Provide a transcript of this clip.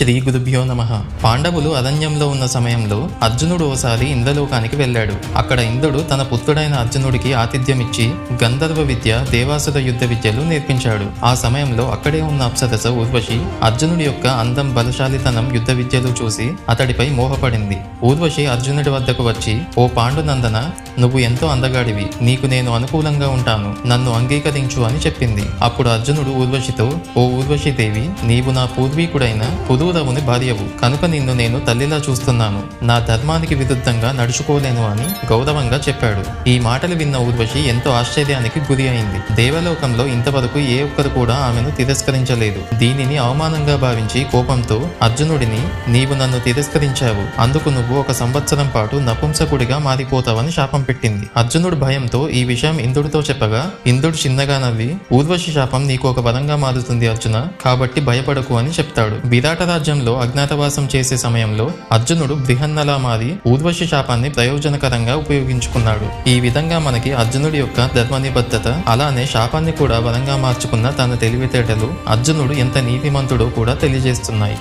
శ్రీ గురుభ్యో నమ. పాండవులు అరణ్యంలో ఉన్న సమయంలో అర్జునుడు ఓసారి ఇంద్రలోకానికి వెళ్ళాడు. అక్కడ ఇంద్రుడు తన పుత్రుడైన అర్జునుడికి ఆతిథ్యమిచ్చి గంధర్వ విద్య దేవాసుర యుద్ధ విద్యలు నేర్పించాడు. ఆ సమయంలో అక్కడే ఉన్న అప్సరస ఊర్వశి అర్జునుడి యొక్క అందం బలశాలితనం యుద్ధ విద్యలు చూసి అతడిపై మోహపడింది. ఊర్వశి అర్జునుడి వద్దకు వచ్చి ఓ పాండునందన నువ్వు ఎంతో అందగాడివి. నీకు నేను అనుకూలంగా ఉంటాను. నన్ను అంగీకరించు అని చెప్పింది. అప్పుడు అర్జునుడు ఊర్వశితో ఓ ఊర్వశి దేవి నీవు నా పూర్వీకుడైన పురు పురూరవుని భార్యవు. కనుక నిన్ను నేను తల్లిలా చూస్తున్నాను. నా ధర్మానికి విరుద్ధంగా నడుచుకోలేను అని గౌరవంగా చెప్పాడు. ఈ మాటలు విన్న ఊర్వశి ఎంతో ఆశ్చర్యానికి గురి అయింది. దేవలోకంలో ఇంతవరకు ఏ ఒక్కరు కూడా ఆమెను తిరస్కరించలేదు. దీనిని అవమానంగా భావించి కోపంతో అర్జునుడిని నీవు నన్ను తిరస్కరించావు. అందుకు నువ్వు ఒక సంవత్సరం పాటు నపుంసకుడిగా మారిపోతావని శాపం పెట్టింది. అర్జునుడు భయంతో ఈ విషయం ఇంద్రుడితో చెప్పగా ఇంద్రుడు చిన్నగా నవ్వి ఊర్వశి శాపం నీకు ఒక వరంగా మారుతుంది అర్జున. కాబట్టి భయపడకు అని చెప్తాడు. విరాటరాజు సామ్రాజ్యంలో అజ్ఞాతవాసం చేసే సమయంలో అర్జునుడు బృహన్నలా మారి ఊర్వశి శాపాన్ని ప్రయోజనకరంగా ఉపయోగించుకున్నాడు. ఈ విధంగా మనకి అర్జునుడి యొక్క ధర్మ నిబద్ధత అలానే శాపాన్ని కూడా వరంగా మార్చుకున్న తన తెలివితేటలు అర్జునుడు ఎంత నీతిమంతుడో కూడా తెలియజేస్తున్నాయి.